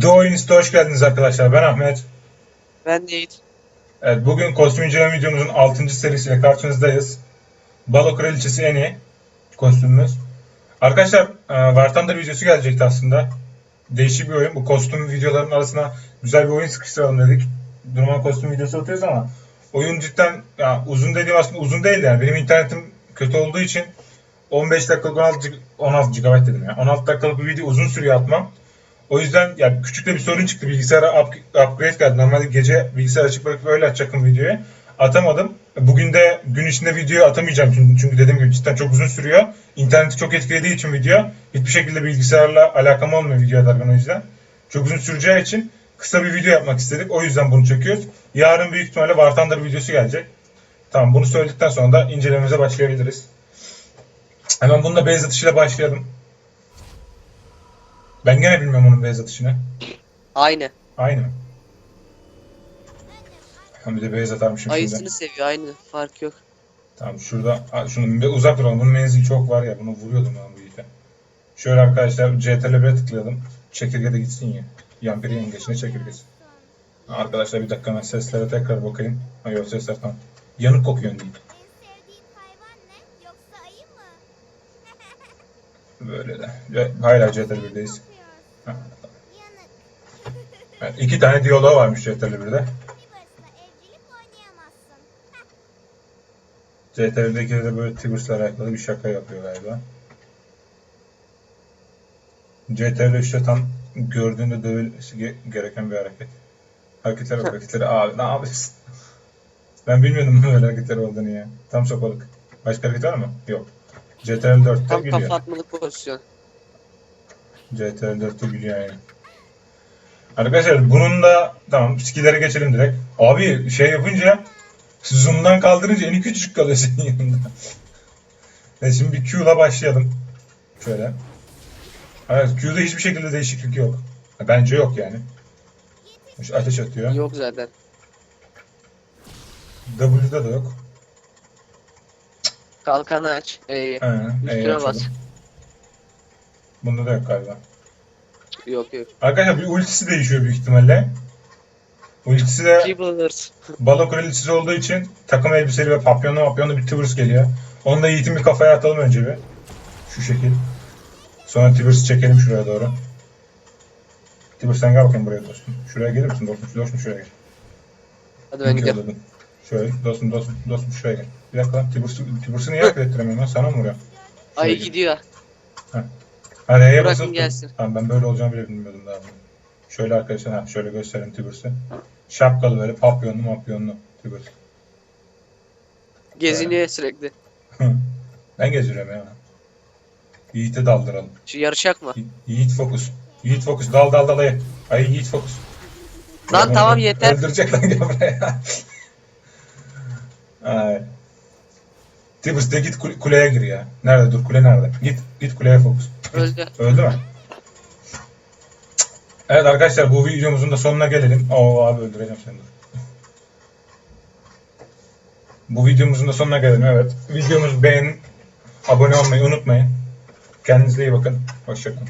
The Oyunist'e hoş geldiniz arkadaşlar. Ben Ahmet. Ben Yiğit. Evet, bugün kostüm inceleme videomuzun 6. serisiyle karşınızdayız. Balo Kraliçesi Eni kostümümüz. Arkadaşlar, e, War Thunder videosu gelecekti aslında. Değişik bir oyun. Bu kostüm videolarının arasına güzel bir oyun sıkıştıralım dedik. Duruma kostüm videosu atıyoruz ama oyun cidden ya uzun dediğim aslında uzun değil yani. Benim internetim kötü olduğu için 15 dakikalık 16, G- 16 GB dedim ya. 16 dakikalık bir video uzun sürüyor atmam. O yüzden ya küçük de bir sorun çıktı. Bilgisayara up, upgrade geldi. Normalde gece bilgisayar açık bırakıp öyle açacaktım videoyu. Atamadım. Bugün de gün içinde videoyu atamayacağım çünkü, çünkü dediğim gibi cidden çok uzun sürüyor. İnterneti çok etkilediği için video hiçbir şekilde bilgisayarla alakam olmuyor video atarken o yüzden. Çok uzun süreceği için kısa bir video yapmak istedik. O yüzden bunu çekiyoruz. Yarın büyük ihtimalle War Thunder videosu gelecek. Tamam bunu söyledikten sonra da incelememize başlayabiliriz. Hemen bununla base atışıyla başlayalım. Ben gene bilmiyorum onun beyaz atışını. Aynı. Aynı mı? Hem de beyaz atarmışım Ayısını şimdi. seviyor aynı fark yok. Tamam şurada şunu uzak duralım. Bunun menzili çok var ya bunu vuruyordum ben bu ipe. Şöyle arkadaşlar CTRL1'e tıklayalım. Çekirge de gitsin ya. Yan biri yengeçine çekirgesi. Arkadaşlar bir dakika ben seslere tekrar bakayım. Hayır sesler tamam. Yanık kokuyor değil. Böyle de. Hala CTRL1'deyiz evet, iki tane diyaloğu varmış CTRL 1'de. Rivers'la evcilik oynayamazsın. CTRL'deki de böyle Tiburs'la alakalı bir şaka yapıyor galiba. CTRL işte tam gördüğünde dövülmesi ge- gereken bir hareket. Hareketler bak hareketleri abi ne yapıyorsun? Ben bilmiyordum böyle hareketler olduğunu ya. Tam sopalık. Başka hareket var mı? Yok. CTRL 4'te Tam gülüyor. kafa atmalık pozisyon. CTRL 4'te gülüyor yani. Arkadaşlar bunun da tamam skill'lere geçelim direkt. Abi şey yapınca zoom'dan kaldırınca en küçücük kalıyor senin yanında. Evet, şimdi bir Q'la başlayalım. Şöyle. Evet Q'da hiçbir şekilde değişiklik yok. Bence yok yani. Şu ateş atıyor. Yok zaten. W'da da yok. Kalkanı aç. E'yi. Üstüne bas. açalım. Bunda da yok galiba. Yok yok. Arkadaşlar bir ultisi değişiyor büyük ihtimalle. Ultisi de Keyblers. Balo kraliçesi olduğu için takım elbiseli ve papyonlu papyonlu bir Tivers geliyor. Onu da Yiğit'in bir kafaya atalım önce bir. Şu şekil. Sonra Tivers'ı çekelim şuraya doğru. Tivers sen gel bakayım buraya dostum. Şuraya gelir misin dostum? Dostum şuraya gel. Hadi ben gidiyorum. yolladın. Şöyle dostum dostum dostum şuraya gel. Bir dakika Tivers'ı Tivers'ı niye hareket ettiremiyorum lan? Sana mı vuruyor? Ayı Şöyle. gidiyor. Hadi E'ye Bırakın tut. gelsin. Tamam ben böyle olacağını bile bilmiyordum daha. bunu. Şöyle arkadaşlar ha şöyle gösterelim Tivers'ı. Şapkalı böyle papyonlu mapyonlu Tivers. Geziniyor sürekli. ben geziyorum ya. Yiğit'e daldıralım. Şu yarışak mı? Yi- Yiğit fokus. Yiğit fokus. Dal dal dal. Ayı Yiğit fokus. Lan tamam yeter. Öldürecek lan gel buraya. Ay. Tibus de git kule- kuleye gir ya. Nerede dur kule nerede? Git git kuleye fokus. Öldü. Öldü mü? Evet arkadaşlar bu videomuzun da sonuna gelelim. Oo abi öldüreceğim seni. Bu videomuzun da sonuna gelelim evet. Videomuzu beğenin. Abone olmayı unutmayın. Kendinize iyi bakın. Hoşçakalın.